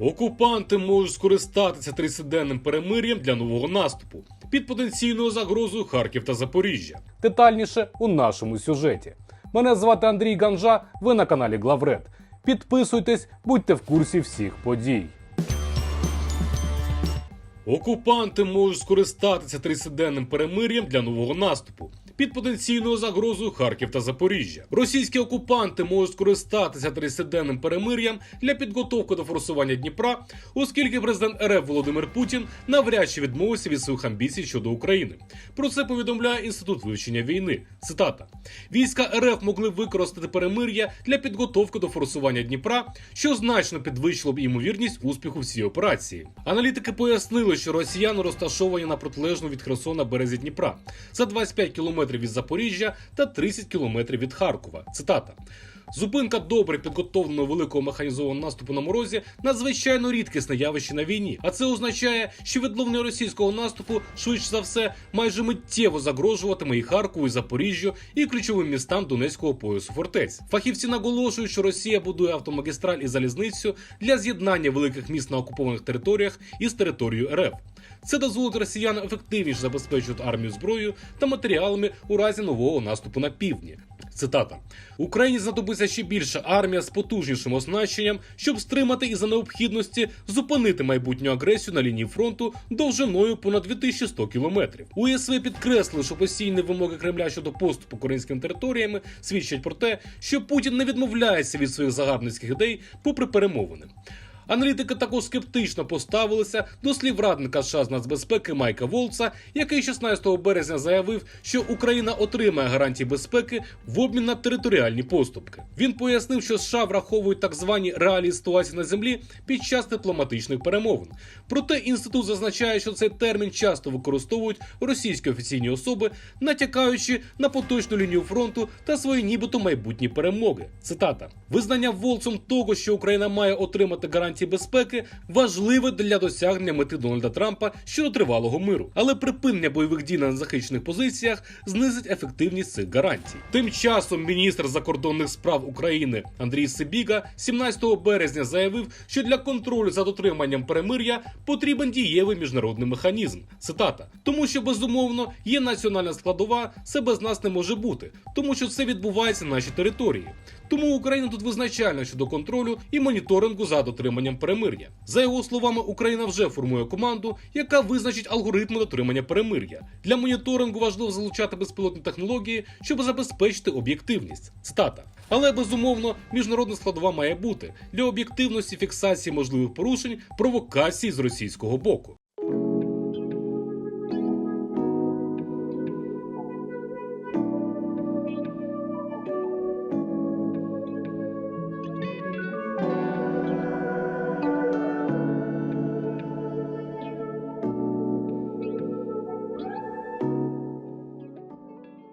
Окупанти можуть скористатися 30-денним перемир'ям для нового наступу під потенційною загрозою Харків та Запоріжжя. Детальніше у нашому сюжеті. Мене звати Андрій Ганжа. Ви на каналі Главред. Підписуйтесь, будьте в курсі всіх подій. Окупанти можуть скористатися 30-денним перемир'ям для нового наступу під потенційною загрозою Харків та Запоріжжя. Російські окупанти можуть скористатися 30-денним перемир'ям для підготовки до форсування Дніпра, оскільки президент РФ Володимир Путін навряд чи відмовився від своїх амбіцій щодо України. Про це повідомляє інститут вивчення війни. Цитата: війська РФ могли використати перемир'я для підготовки до форсування Дніпра, що значно підвищило б ймовірність успіху всієї операції. Аналітики пояснили, що росіяни розташовані на протилежну від Херсона березі Дніпра за 25 кілометрів від Запоріжжя та 30 кілометрів від Харкова. Цитата. Зупинка добре підготовленого великого механізованого наступу на морозі надзвичайно рідкісне явище на війні. А це означає, що відновлення російського наступу швидше за все майже миттєво загрожуватиме і Харкову, і Запоріжжю, і ключовим містам Донецького поясу фортець. Фахівці наголошують, що Росія будує автомагістраль і залізницю для з'єднання великих міст на окупованих територіях із територією РФ. Це дозволить росіянам ефективніше забезпечувати армію зброєю та матеріалами у разі нового наступу на півдні. Цитата: Україні знадобиться ще більша армія з потужнішим оснащенням, щоб стримати і за необхідності зупинити майбутню агресію на лінії фронту довжиною понад 2100 кілометрів. У ЄСВ підкреслили, що постійні вимоги Кремля щодо поступу українськими територіями свідчать про те, що Путін не відмовляється від своїх загарбницьких ідей, попри перемовини. Аналітики також скептично поставилися до слів радника США з нацбезпеки Майка Волца, який 16 березня заявив, що Україна отримає гарантії безпеки в обмін на територіальні поступки. Він пояснив, що США враховують так звані реалії ситуації на землі під час дипломатичних перемовин. Проте інститут зазначає, що цей термін часто використовують російські офіційні особи, натякаючи на поточну лінію фронту та свої нібито майбутні перемоги. Цитата: визнання Волцом того, що Україна має отримати гарантії безпеки, важливе для досягнення мети Дональда Трампа щодо тривалого миру, але припинення бойових дій на незахищених позиціях знизить ефективність цих гарантій. Тим часом міністр закордонних справ України Андрій Сибіга 17 березня заявив, що для контролю за дотриманням перемир'я потрібен дієвий міжнародний механізм. Цитата: тому, що безумовно є національна складова, це без нас не може бути, тому що це відбувається на нашій території. Тому Україна тут визначальна щодо контролю і моніторингу за дотриманням перемир'я. За його словами, Україна вже формує команду, яка визначить алгоритми дотримання перемир'я. Для моніторингу важливо залучати безпілотні технології, щоб забезпечити об'єктивність. Цитата. Але безумовно міжнародна складова має бути для об'єктивності фіксації можливих порушень провокацій з російського боку.